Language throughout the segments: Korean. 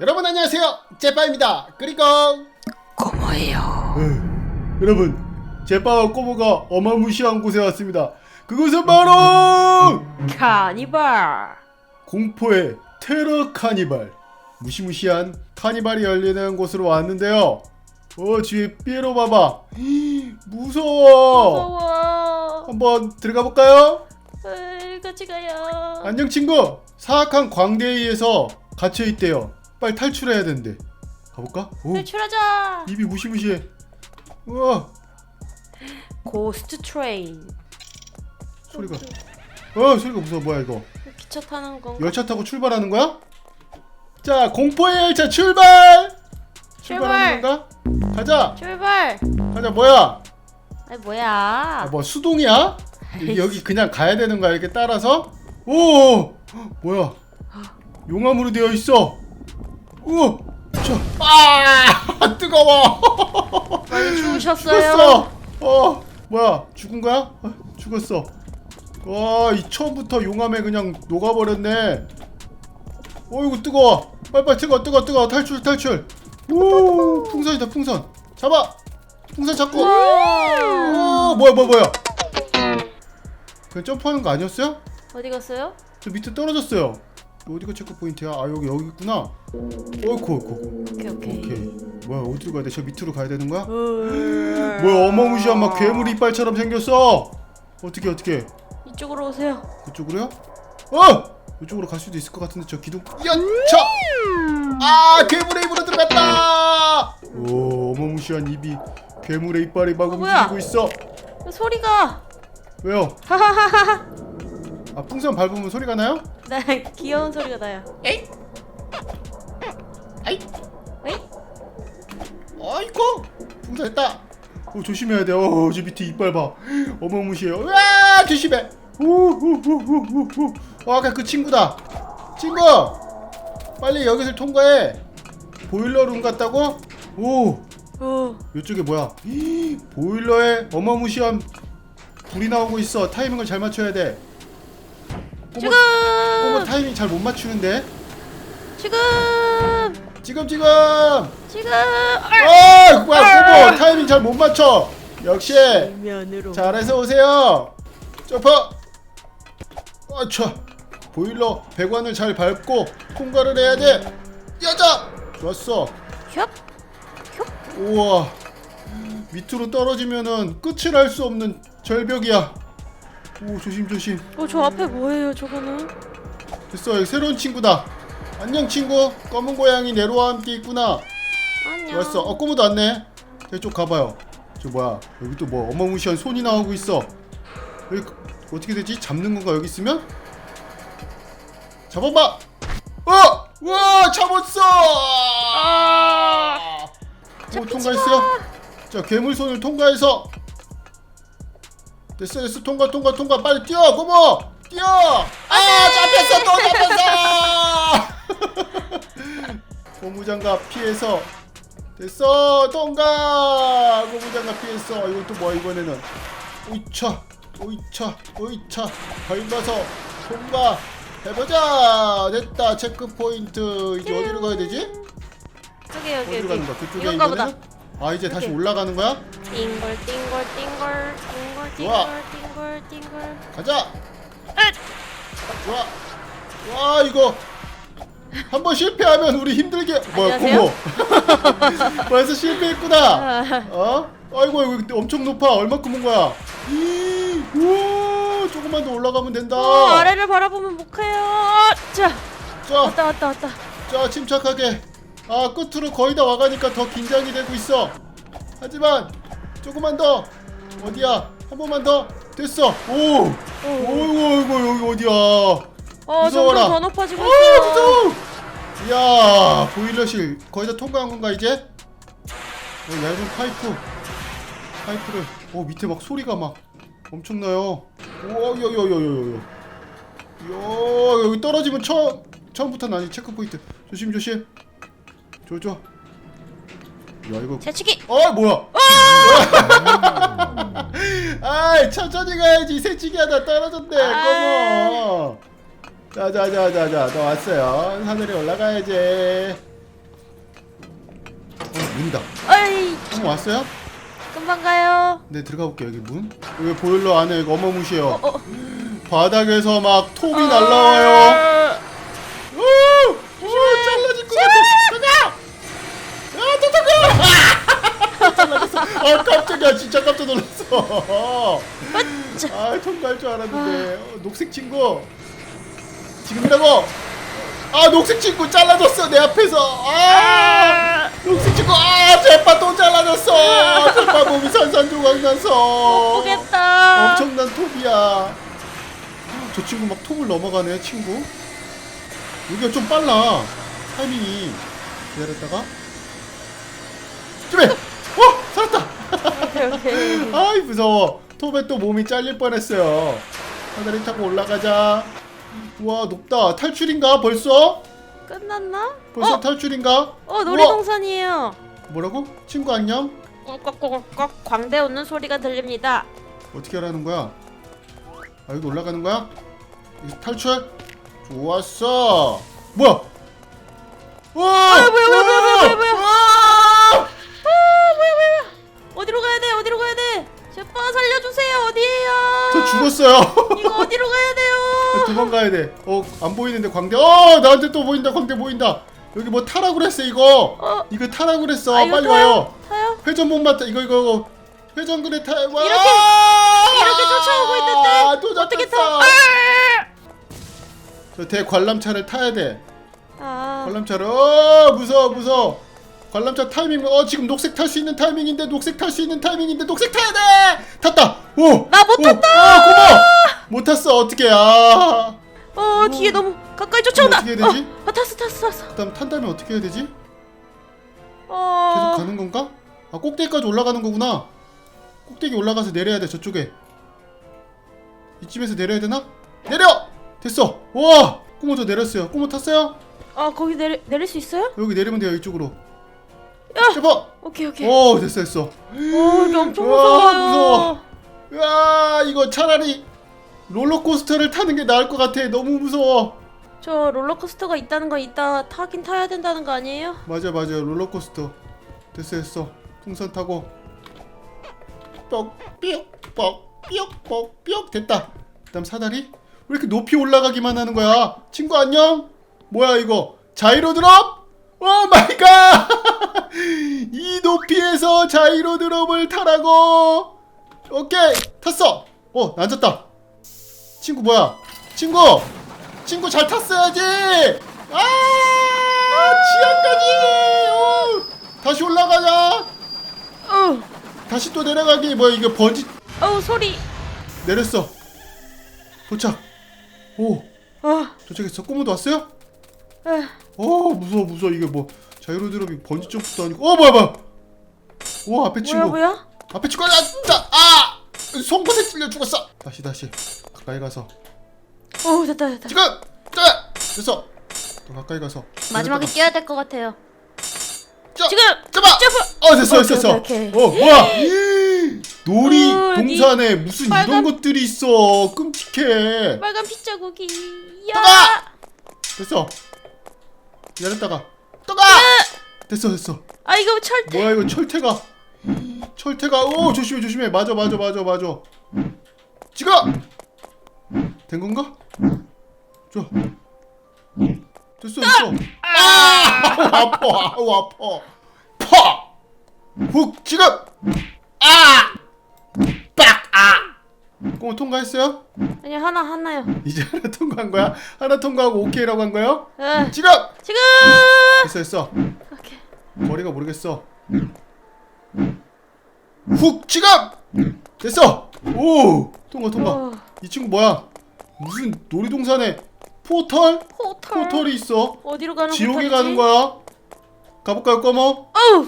여러분 안녕하세요. 제빠입니다. 그리고 고모예요. 여러분 제빠와 꼬모가 어마무시한 곳에 왔습니다. 그곳은 바로 카니발. 공포의 테러 카니발. 무시무시한 카니발이 열리는 곳으로 왔는데요. 어 뒤에 삐에로 봐봐. 무서워. 무서워. 한번 들어가 볼까요? 에이, 같이 가요. 안녕 친구. 사악한 광대의에서 갇혀 있대요 빨리 탈출해야 되는데 가볼까? 오 탈출하자. 입이 무시무시해 우와 고스트 트레인. 소리가 어 소리가 무서워 뭐야 이거 기차 타는 건가? 열차 타고 출발하는 거야? 자 공포의 열차 출발 출발하는 건가? 가자 출발. 가자 뭐야 아니 뭐야? 아, 뭐 수동이야? 여기, 여기 그냥 가야 되는 거야 이렇게 따라서 오 뭐야 용암으로 되어 있어 오저아! 뜨거워. 많이 죽으셨어요. 죽었어. 어 뭐야 죽은 거야? 아, 죽었어. 와 이 처음부터 용암에 그냥 녹아버렸네. 어이구 뜨거워. 빨리빨리 뜨거 뜨거 뜨거. 탈출 탈출. 오 풍선이다 풍선. 잡아. 풍선 잡고. 우와. 오 뭐야 뭐야 뭐야. 그냥 점프하는 거 아니었어요? 어디 갔어요? 저 밑에 떨어졌어요 어디가 체크 포인트야? 아 여기 여기 있구나 어이쿠 어이쿠 오케이 오케이. 오케이 뭐야 어디로 가야 돼? 저 밑으로 가야 되는 거야? 뭐야 뭐야 어마무시한 막 괴물 이빨처럼 생겼어 어떻게 어떻게 이쪽으로 오세요. 그쪽으로요? 어! 이쪽으로 갈 수도 있을 것 같은데 저 기둥 연차 아 괴물의 입으로 들어갔다 오 어마무시한 입이 괴물의 이빨이 막 어, 뭐야? 움직이고 있어 소리가. 왜요? 하하하하. 아 풍선 밟으면 소리가 나요? 네 귀여운 소리가 나요. 에이 아이 에이? 아이고. 풍선 했다. 오 조심해야 돼요. 저 밑에 이빨 봐. 어마무시해요. 으아 조심해. 어, 아까 그 친구다. 친구! 빨리 여기를 통과해. 보일러룸 갔다고? 오. 오. 이쪽에 뭐야? 이, 보일러에 어마무시한 불이 나오고 있어. 타이밍을 잘 맞춰야 돼 지금. 꼬마 타이밍 잘 못 맞추는데? 지금. 지금 지금! 지금. 아 뭐야 꼬마 타이밍 잘 못 맞춰. 역시 면으로. 잘해서 오세요. 점프! 아차. 보일러 배관을 잘 밟고 통과를 해야 돼. 여자! 좋았어. 협. 우와. 밑으로 떨어지면은 끝을 알 수 없는 절벽이야 오 조심 조심. 어 저 앞에 뭐예요 저거는? 됐어 여기 새로운 친구다. 안녕 친구. 검은 고양이 네로와 함께 있구나. 안녕. 좋았어. 어 꼬무도 왔네. 저쪽 가봐요. 저 뭐야? 여기 또 뭐 어마무시한 손이 나오고 있어. 여기 그- 어떻게 되지? 잡는 건가 여기 있으면? 잡아봐! 어! 우와 잡았어! 아! 오 통과했어요? 자 괴물 손을 통과해서 됐어 됐어. 통과 통과 통과. 빨리 뛰어 고모! 뛰어! 아 잡혔어 또 잡혔어! 고무장갑 피해서. 됐어 통과! 고무장갑 피했어 이건 또 뭐야 이번에는? 오이차 오이차 오이차 밟아서 통과. 해보자! 됐다 체크 포인트. 이제 네. 어디로 가야 되지? 저기 여기 어디로. 가는 거야? 그쪽에 이건가 보다. 이번에는? 아 이제 다시 이렇게. 올라가는 거야? 띵걸 띵걸 띵걸 띵걸 좋아. 띵걸 띵걸. 가자 에! 좋아 와 이거 한 번 실패하면 우리 힘들게 뭐야? 고모 벌써 실패했구나 어? 아이고 이거 엄청 높아 얼마큼 온 거야 이, 우와 조금만 더 올라가면 된다 어, 아래를 바라보면 못 가요. 자 자, 왔다 왔다 왔다. 자 침착하게 아 끝으로 거의 다 와가니까 더 긴장이 되고 있어 하지만 조금만 더 어디야 한 번만 더. 됐어. 오. 어이구 어이구 여기 어디야? 어 무서워라. 점점 더 높아지고 어 있어. 무서워. 이야 보일러실. 거의 다 통과한 건가 이제? 어, 얇은 파이프. 파이프를. 어 밑에 막 소리가 막 엄청나요. 오여여여여여 야 여기 떨어지면 처음 처음부터 나니 체크 포인트. 조심 조심. 야 이거 새치기. 어 뭐야 아이 천천히 가야지 새치기 하다 떨어졌네 아. 꺼머 자자자자자 너 왔어요 하늘에 올라가야지 문이다. 어이 형 왔어요? 금방 가요. 네 들어가 볼게요 여기 문. 여기 보일러 안에 이거 어마무시해요. 어, 어. 바닥에서 막 톱이 아. 날라와요. 우! 우! 잘라질 것 같아. 가자. 야, 또 통과. 잘라졌어. 아 깜짝 놀랐어. 아 통과할 줄 알았는데 어, 녹색 친구 지금이라고. 아 녹색 친구 잘라졌어 내 앞에서. 아 녹색 친구 아 제빠 또 잘라졌어. 제빠 몸이 산산조각 나서. 보겠다. 엄청난 톱이야. 저 친구 막 톱을 넘어가네, 친구. 여기가 좀 빨라. 타이밍이. 기다렸다가. 좀 해! 어! 살았다! 오케이 오케이. 아이, 무서워. 톱에 또 몸이 잘릴 뻔했어요. 하늘이 타고 올라가자. 우와, 높다. 탈출인가, 벌써? 끝났나? 벌써 어, 탈출인가? 어 놀이동산이에요. 뭐라고? 친구 안녕? 꺽꺽꺽꺽 광대 웃는 소리가 들립니다. 어떻게 하라는 거야? 아 여기 올라가는 거야? 이 탈출? 좋았어. 뭐야? 와! 도망가야 돼. 어, 안 보이는데 광대. 어, 나한테 또 보인다. 광대 보인다. 여기 뭐 타라고 그랬어 이거. 어. 이거 타라고 그랬어. 아, 이거 빨리 타요? 와요. 타요 회전목 맞다. 이거 이거 이거. 회전 그래 타. 와! 이렇게, 이렇게 쫓아오고 있는데 또 어떻게 잡혔어. 타저 대관람차를 타야 돼. 아, 관람차를 어 무서워 무서워 관람차 타이밍 어 지금 녹색 탈 수 있는 타이밍인데 녹색 탈 수 있는 타이밍인데 녹색 타야 돼 탔다 오 나못 탔다! 아 고마워 못 탔어. 어떻게 아 어 뒤에 너무 가까이 쫓아온다. 어떻게 해야 되지? 어, 아 탔어 탔어 탔어. 그다음 탄 다음에 어떻게 해야 되지? 계속 어 가는 건가? 아 꼭대기까지 올라가는 거구나. 꼭대기 올라가서 내려야 돼 저쪽에. 이쯤에서 내려야 되나? 내려! 됐어. 와! 꼬모 저 내렸어요. 꼬모 탔어요? 아, 거기 내리, 내릴 수 있어요? 여기 내리면 돼요 이쪽으로. 야! 잡아 오케이 오케이. 오 됐어 됐어. 오 이게 엄청 무서워요. 무서워. 으아 이거 차라리 롤러코스터를 타는 게 나을 것 같아. 너무 무서워. 저 롤러코스터가 있다는 거 이따 타긴 타야 된다는 거 아니에요? 맞아 맞아. 롤러코스터. 됐어 됐어. 풍선 타고. 뻑 삐옥 뻑 삐옥 뻑 됐다. 그 다음 사다리. 왜 이렇게 높이 올라가기만 하는 거야? 친구 안녕? 뭐야 이거? 자이로 드롭? 오 마이 갓 이 높이에서 자이로 드롭을 타라고! 오케이 탔어! 어 앉았다 친구 뭐야? 친구! 친구 잘 탔어야지! 아 지하까지! 어, 다시 올라가자! 어우 다시 또 내려가기 뭐야 이거 번지? 어우 소리. 내렸어. 도착. 오. 아 도착했어. 꼬모도 왔어요? 에. 어 무서워 무서워. 이게 뭐 자이로 드롭이 번지 점프도 아니고. 어 뭐야 뭐야. 오 앞에 뭐야 친구. 뭐야? 앞에 친구 아 진짜 아! 송곳에 찔려 죽었어. 다시 다시 가까이 가서. 어우 됐다 됐다. 지금! 자! 됐어. 더 가까이 가서. 마지막에 뛰어야 될 것 같아요. 자, 지금! 잡아! 점프! 어 됐어 오케이, 됐어. 됐어 오케이, 어 뭐야? 놀이 어, 여기 동산에 무슨 빨간- 이런 것들이 있어. 끔찍해. 빨간 핏자국이! 야! 됐어. 기다렸다가. 또 가! 됐어 됐어. 아 이거 철퇴. 뭐야 이거 철퇴가. 철퇴가. 오 조심해 조심해. 맞아 맞아 맞아 맞아. 지금 된 건가? 줘 됐어 됐어. 아! 아파 아우 아파. 파훅 지금! 아 빡아! 꽁 통과했어요? 아니 하나 하나요. 이제 하나 통과한 거야? 하나 통과하고 오케이라고 한 거예요? 에 지금! 지금! 됐어 됐어. 오케이. 거리가 모르겠어. 훅 지금! 됐어. 오! 통과 통과. 어, 이 친구 뭐야? 무슨 놀이동산에 포털? 포털 포털이 있어. 어디로 가는 지옥에 포털이지? 가는 거야. 가볼까요, 꺼머? 어우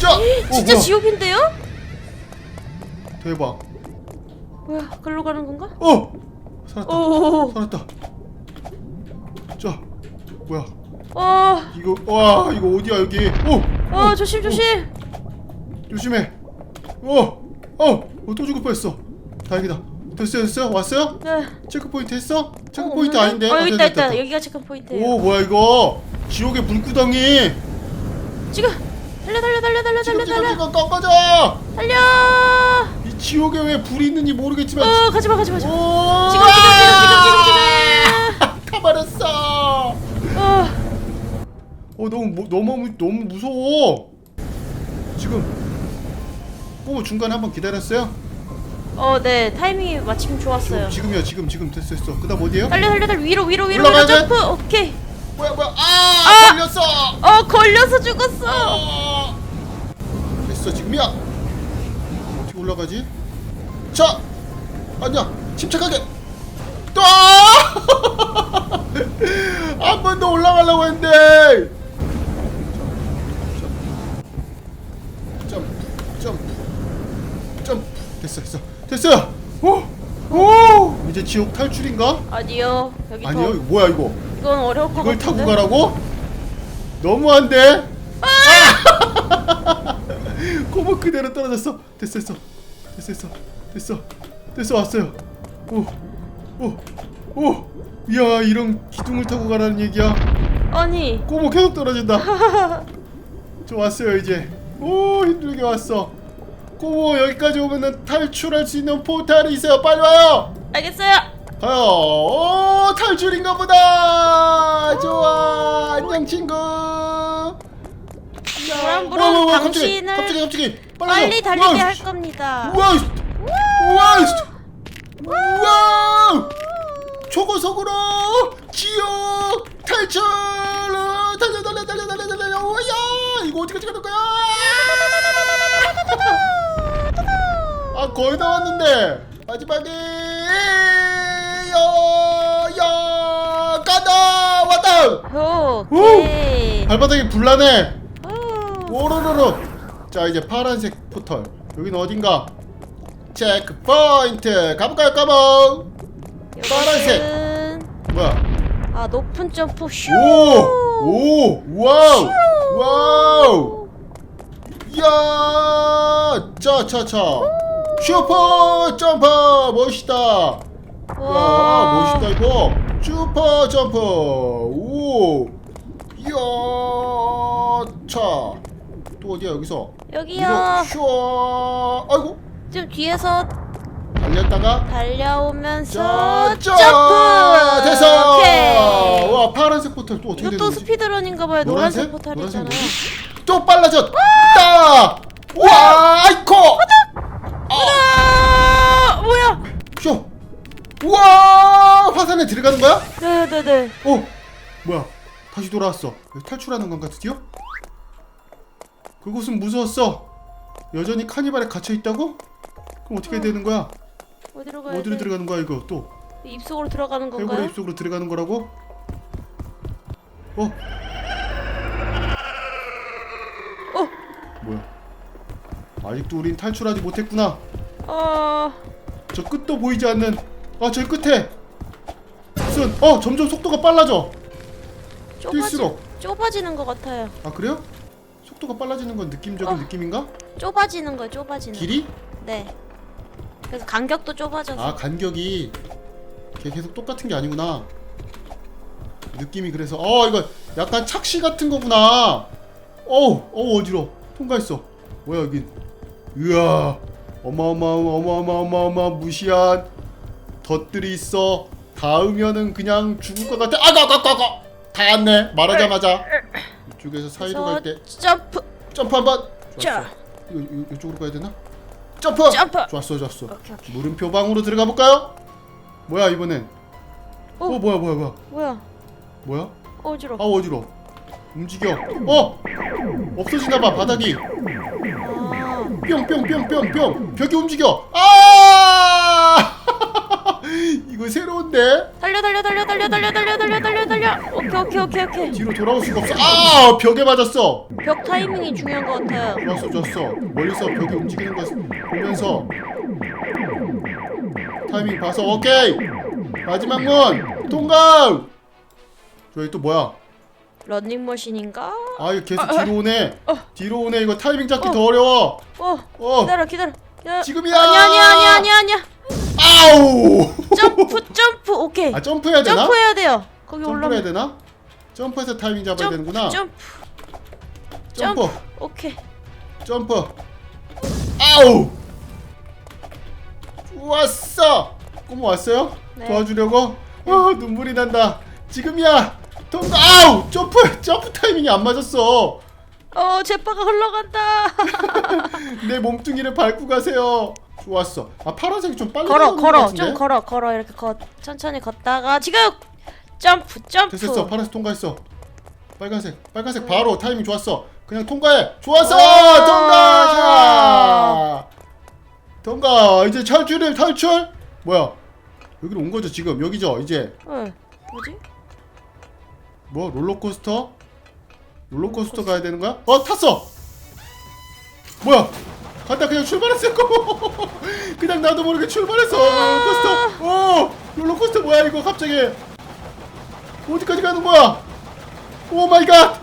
자, 오, 진짜 뭐야? 지옥인데요? 대박. 뭐야 글로 가는 건가? 어, 살았다. 오오오 살았다. 자, 뭐야? 어, 이거 와 이거 어디야 여기? 오, 어 조심 조심 조심해. 어, 어, 어, 또 죽을 뻔했어. 다행이다. 됐어요, 됐어요. 왔어요? 네. 체크 포인트 했어? 체크 어, 포인트 없는데? 아닌데? 어 여기 아, 있다 됐다, 있다. 됐다. 여기가 체크 포인트예요 오 뭐야 이거? 지옥의 물구덩이. 지금! 달려 달려 달려 달려 지금 달려 지금 달려. 지금 꺾어져! 달려! 이 지옥에 왜 불이 있는지 모르겠지만 어 가지마 가지마 가지마. 오! 지금 지금 지금 지금 지금 가버렸어! 어. 어 너무 무- 너무 너무 무서워. 지금 꼬 중간에 한번 기다렸어요 어, 네 타이밍이 마침 좋았어요. 지금, 지금이야 지금 지금 됐어 됐어 그다음 어디에요? 달려 달려 달려 위로 위로 위로 올라가야 위로 돼? 점프. 오케이. 뭐야 뭐야 아, 걸렸어 어 걸려서 죽었어. 아. 됐어 지금이야 어떻게 올라가지? 자 아니야 침착하게 또 한 번 더 올라가려고 했는데 점프 점프 점프 됐어 됐어 됐어요 오! 오! 이제 지옥 탈출인가? 아니요 여기 아니요 더 이거 뭐야 이거 이건 어려울 것 이걸 같은데. 타고 가라고? 너무한데? 아! 꼬마 그대로 떨어졌어. 됐어, 됐어, 됐어, 됐어, 됐어, 됐어 왔어요. 오, 오, 오. 이야 이런 기둥을 타고 가라는 얘기야. 아니 꼬마 계속 떨어진다. 저 왔어요 이제. 오 힘들게 왔어. 꼬마 여기까지 오면은 탈출할 수 있는 포탈이 있어요. 빨리 와요. 알겠어요. 가요. 오, 탈출인가 보다. 좋아. 안녕 친구. 뭐야, 뭐야, 뭐야, 갑자기, 당신을 갑자기 갑자기 빨리. 달리게 할 겁니다. 우와. 우와. 우와. 초고속으로 지옥 탈출. 달려 달려 달려 달려 달려. 오야. 이거 어디까지 가는 거야? 아 거의 다 왔는데. 마지막에 야야 간다 왔다. 오케이. 발바닥이 불나네 오. 오로로로 자 이제 파란색 포털. 여기는 어딘가? 체크 포인트. 가볼까요? 까봉 파란색. 뭐야? 아 높은 점프. 슈. 오오! 와우! 와우! 이야 차차차 슈퍼 점프! 멋있다. 와 멋있다 이거. 슈퍼 점프. 오. 이야 차또 어디야 여기서? 여기요. 슈어 아이고. 좀 뒤에서 달렸다가 달려오면서 자, 점프. 됐어. 오케이. 와 파란색 포털 또 어떻게 이것도 거지. 스피드런인가 봐요. 노란색 포탈이잖아요. 뭐지? 또 빨라졌다! 와 들어가는 거야? 네네네. 어 뭐야 다시 돌아왔어 탈출하는 건가 드디어? 그곳은 무서웠어 여전히 카니발에 갇혀있다고? 그럼 어떻게 해야 되는 거야? 어디로 가야 어디로 돼? 들어가는 거야 이거 또 입속으로 들어가는 해골의 건가요? 입속으로 들어가는 거라고? 어? 어. 뭐야 아직도 우린 탈출하지 못했구나 어. 저 끝도 보이지 않는 아 저 끝에 무슨 어 점점 속도가 빨라져 뛸수록. 좁아지는 것 같아요. 아 그래요? 속도가 빨라지는 건 느낌적인 어. 느낌인가? 좁아지는 거예요. 좁아지는. 길이? 네. 그래서 간격도 좁아져서. 아 간격이 걔 계속 똑같은 게 아니구나 느낌이 그래서 어 이거 약간 착시 같은 거구나 어우 어우 어지러 통과했어 뭐야 여긴 으아 어마어마어마어마어마어마 무시한 덫들이 있어 닿으면은 그냥 죽을 것 같아 아가가가가 닿았네 말하자마자 이쪽에서 사이로 갈 때 점프. 점프 한번 자. 좋았어 이거, 이거 이쪽으로 가야 되나 점프 점프. 좋았어 좋았어 오케이 오케이. 물음표 방으로 들어가 볼까요? 뭐야 이번엔? 어, 어. 뭐야 뭐야 뭐야 뭐야? 뭐야? 어지러. 아 어지러. 움직여. 어 없어지나봐 바닥이. 아. 뿅뿅뿅뿅뿅 벽이 움직여. 아 이거 새로운데 달려 달려 달려 달려 달려 달려 달려 달려 달려. 오케이 오케이 오케이 오케이. 뒤로 돌아올 수가 없어. 아 벽에 맞았어. 벽 타이밍이 중요한 것 같아요. 좋았어 좋았어. 멀리서 벽이 움직이는 거 보면서 타이밍 봐서 오케이 마지막 문 통과. 저기 또 뭐야? 런닝머신인가? 아 이거 계속 뒤로 오네 어. 뒤로 오네 이거 타이밍 잡기 어. 더 어려워 어. 어 기다려 기다려. 야. 지금이야 아니야 아니야 아니야 아니야 아니야. 아우 점프 점프 오케이. 아 점프해야 되나? 점프해야 돼요. 거기 점프를 올라면 되나? 점프해서 타이밍 잡아야 되는구나 점프. 점프 점프. 오케이. 점프 아우 좋았어 꼬모 왔어요? 네. 도와주려고? 아 눈물이 난다 지금이야 통과 아우 점프 점프 타이밍이 안 맞았어 어, 제빠가 흘러간다. 내 몸뚱이를 밟고 가세요 좋았어. 아 파란색이 좀 빨리 걸어, 나오는 것 걸어, 같은데? 좀 걸어, 걸어. 이렇게 거, 천천히 걷다가 지금 점프, 점프. 됐어 파란색 통과했어. 빨간색 빨간색 바로 타이밍 좋았어. 그냥 통과해. 좋았어! 오, 통과. 통과. 이제 탈출을 탈출? 뭐야? 여기로 온 거죠 지금? 여기죠 이제? 응. 뭐지? 뭐 롤러코스터 롤러코스터. 가야 되는 거야? 어 탔어! 뭐야 간다 그냥 출발했어 그냥 나도 모르게 출발했어 롤러코스터. 오 롤러코스터 뭐야 이거 갑자기. 어디까지 가는 거야? 오 마이 갓!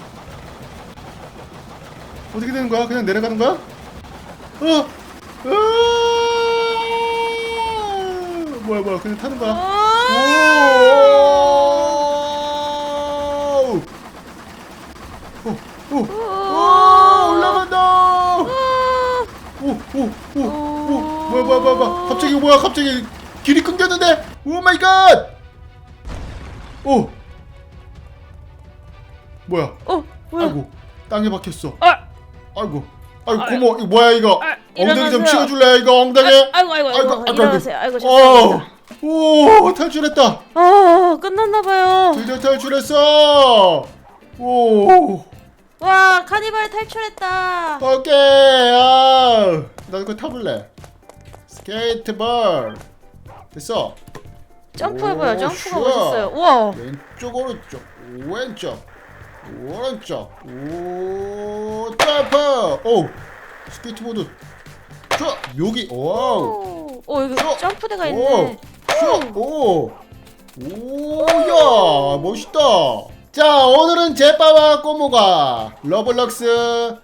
어떻게 되는 거야? 그냥 내려가는 거야? 어 으아! 뭐야 뭐야 그냥 타는 거야? 오! 갑자기 뭐야 갑자기 길이 끊겼는데 오 마이 갓! 오! 뭐야 어, 뭐야? 아이고 땅에 박혔어 아, 아이고 아이고 고모 이거 뭐야 이거 아, 엉덩이 좀. 치워줄래 이거 엉덩이 아 이고, 아이고, 아이고, 일어나세요. 아이고, 어. 오 탈출했다 아, 끝났나봐요. 드디어 탈출했어 오 와, 카니발 탈출했다. 오케이 아 나도 그거 타볼래 스케이트볼 됐어 점프해봐요. 오, 점프가 슈아. 멋있어요. 우와. 왼쪽 오른쪽 왼쪽 오른쪽 오 점프 오 스케이트보드 저 여기 오 오, 어, 여기 어. 점프대가 있네. 오, 오야 멋있다. 자 오늘은 제빠와 꼬모가 러블럭스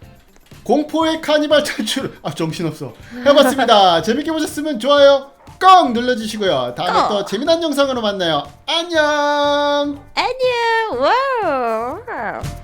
공포의 카니발 탈출 아 정신없어 해봤습니다. 재밌게 보셨으면 좋아요 꼭 눌러주시고요. 다음에 꼭. 또 재미난 영상으로 만나요. 안녕. 안녕. 와우.